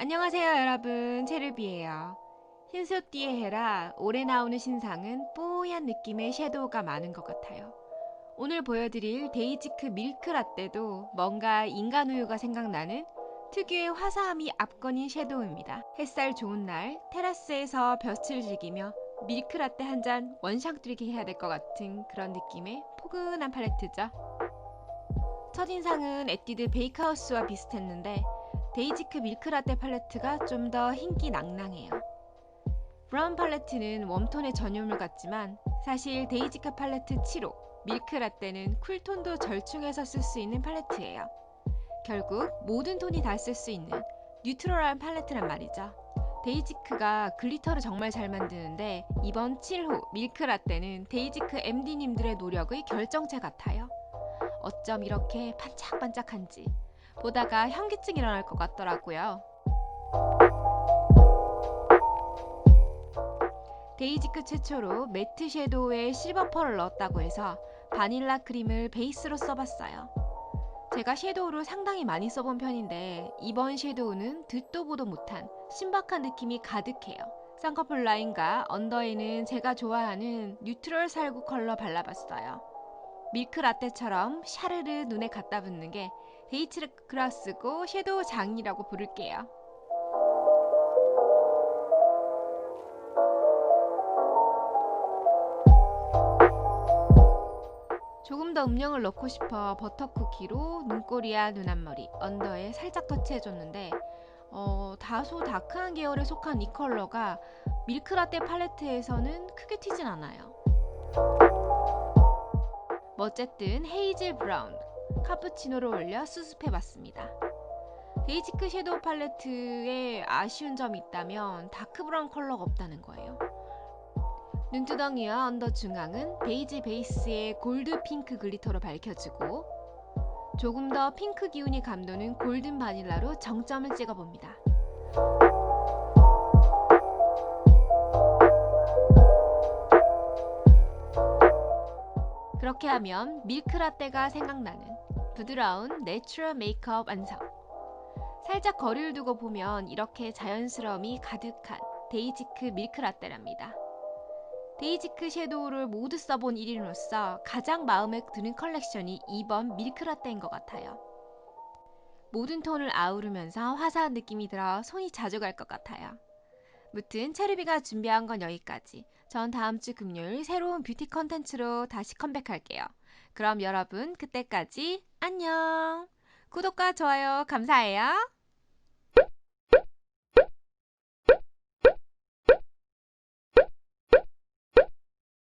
안녕하세요 여러분. 체르비예요. 흰소띠의 해라. 올해 나오는 신상은 뽀얀 느낌의 섀도우가 많은 것 같아요. 오늘 보여드릴 데이지크 밀크라떼도 뭔가 인간 우유가 생각나는 특유의 화사함이 압권인 섀도우입니다. 햇살 좋은 날 테라스에서 볕을 즐기며 밀크라떼 한 잔 원샷 들이게 해야 될 것 같은 그런 느낌의 포근한 팔레트죠. 첫인상은 에뛰드 베이크하우스와 비슷했는데 데이지크 밀크라떼 팔레트가 좀 더 흰기 낭낭해요. 브라운 팔레트는 웜톤의 전유물 같지만 사실 데이지크 팔레트 7호 밀크라떼는 쿨톤도 절충해서 쓸 수 있는 팔레트예요. 결국 모든 톤이 다 쓸 수 있는 뉴트럴한 팔레트란 말이죠. 데이지크가 글리터를 정말 잘 만드는데 이번 7호 밀크라떼는 데이지크 MD님들의 노력의 결정체 같아요. 어쩜 이렇게 반짝반짝한지 보다가 현기증 일어날 것 같더라고요. 데이지크 최초로 매트 섀도우에 실버 펄을 넣었다고 해서 바닐라 크림을 베이스로 써봤어요. 제가 섀도우를 상당히 많이 써본 편인데 이번 섀도우는 듣도 보도 못한 신박한 느낌이 가득해요. 쌍꺼풀 라인과 언더에는 제가 좋아하는 뉴트럴 살구 컬러 발라봤어요. 밀크 라떼처럼 샤르르 눈에 갖다 붙는 게 데이트크라 쓰고 섀도우 장이라고 부를게요. 조금 더 음영을 넣고 싶어 버터 쿠키로 눈꼬리와 눈앞머리, 언더에 살짝 터치해줬는데 어, 다소 다크한 계열에 속한 이 컬러가 밀크라떼 팔레트에서는 크게 튀진 않아요. 뭐 어쨌든 헤이즐 브라운, 카푸치노를 올려 수습해봤습니다. 데이지크 섀도우 팔레트에 아쉬운 점이 있다면 다크 브라운 컬러가 없다는 거예요. 눈두덩이와 언더 중앙은 베이지 베이스의 골드 핑크 글리터로 밝혀주고 조금 더 핑크 기운이 감도는 골든 바닐라로 정점을 찍어봅니다. 그렇게 하면 밀크라떼가 생각나는 부드러운 내추럴 메이크업 완성. 살짝 거리를 두고 보면 이렇게 자연스러움이 가득한 데이지크 밀크라떼랍니다. 데이지크 섀도우를 모두 써본 1인으로서 가장 마음에 드는 컬렉션이 이번 밀크라떼인 것 같아요. 모든 톤을 아우르면서 화사한 느낌이 들어 손이 자주 갈 것 같아요. 무튼 체르비가 준비한 건 여기까지. 전 다음 주 금요일 새로운 뷰티 컨텐츠로 다시 컴백할게요. 그럼 여러분 그때까지 안녕. 구독과 좋아요 감사해요.